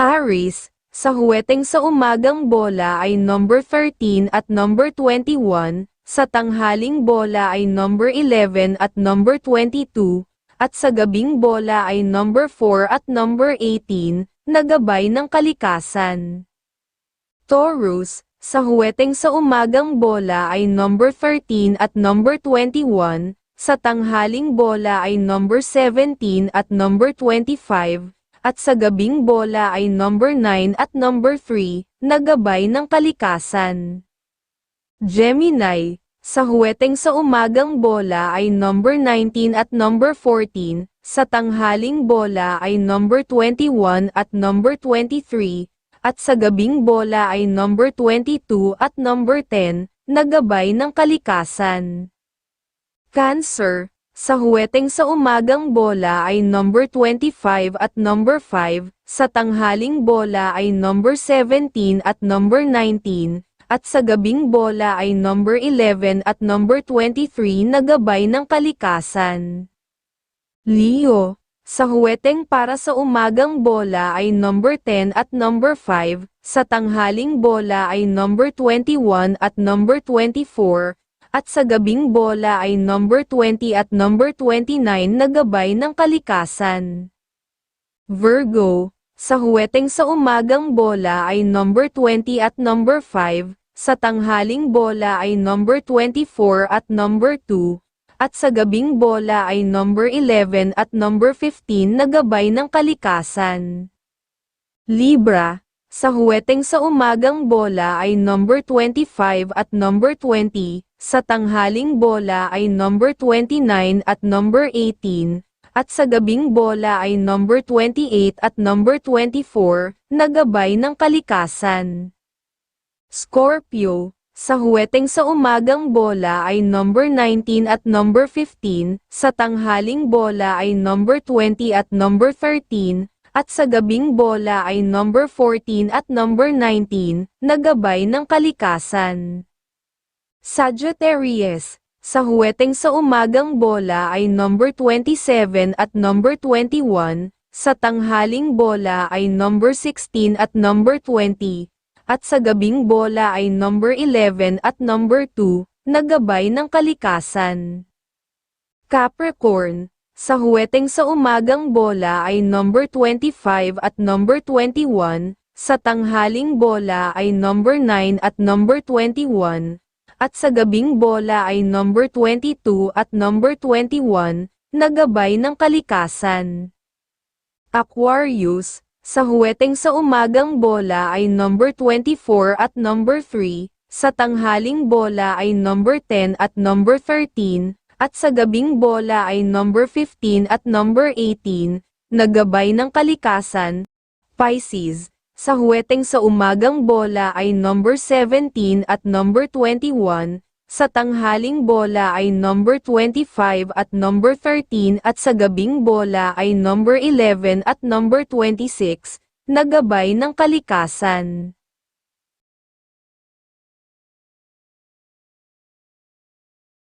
Aris, sa huweteng sa umagang bola ay number 13 at number 21, sa tanghaling bola ay number 11 at number 22, at sa gabing bola ay number 4 at number 18, nagabay ng kalikasan. Taurus, sa huweteng sa umagang bola ay number 13 at number 21, sa tanghaling bola ay number 17 at number 25, at sa gabing bola ay number 9 at number 3, nagabay ng kalikasan. Gemini, sa huweteng sa umagang bola ay number 19 at number 14, sa tanghaling bola ay number 21 at number 23, at sa gabing bola ay number 22 at number 10, nagabay ng kalikasan. Cancer, sa huweteng sa umagang bola ay number 25 at number 5, sa tanghaling bola ay number 17 at number 19, at sa gabing bola ay number 11 at number 23 na gabay ng kalikasan. Leo, sa huweteng para sa umagang bola ay number 10 at number 5, sa tanghaling bola ay number 21 at number 24, at sa gabing bola ay number 20 at number 29 na gabay ng kalikasan. Virgo, sa huweteng sa umagang bola ay number 20 at number 5, sa tanghaling bola ay number 24 at number 2, at sa gabing bola ay number 11 at number 15 na gabay ng kalikasan. Libra, sa huweteng sa umagang bola ay number 25 at number 20, sa tanghaling bola ay number 29 at number 18, at sa gabing bola ay number 28 at number 24, na gabay ng kalikasan. Scorpio, sa huweteng sa umagang bola ay number 19 at number 15, sa tanghaling bola ay number 20 at number 13, at sa gabing bola ay number 14 at number 19, na gabay ng kalikasan. Sagittarius, sa huweteng sa umagang bola ay number 27 at number 21, sa tanghaling bola ay number 16 at number 20, at sa gabing bola ay number 11 at number 2, na gabay ng kalikasan. Capricorn, sa huweteng sa umagang bola ay number 25 at number 21, sa tanghaling bola ay number 9 at number 21, at sa gabing bola ay number 22 at number 21, na gabay ng kalikasan. Aquarius, sa huweteng sa umagang bola ay number 24 at number 3, sa tanghaling bola ay number 10 at number 13, at sa gabing bola ay number 15 at number 18, na gabay ng kalikasan. Pisces, sa huweteng sa umagang bola ay number 17 at number 21, sa tanghaling bola ay number 25 at number 13 at sa gabing bola ay number 11 at number 26, na gabay ng kalikasan.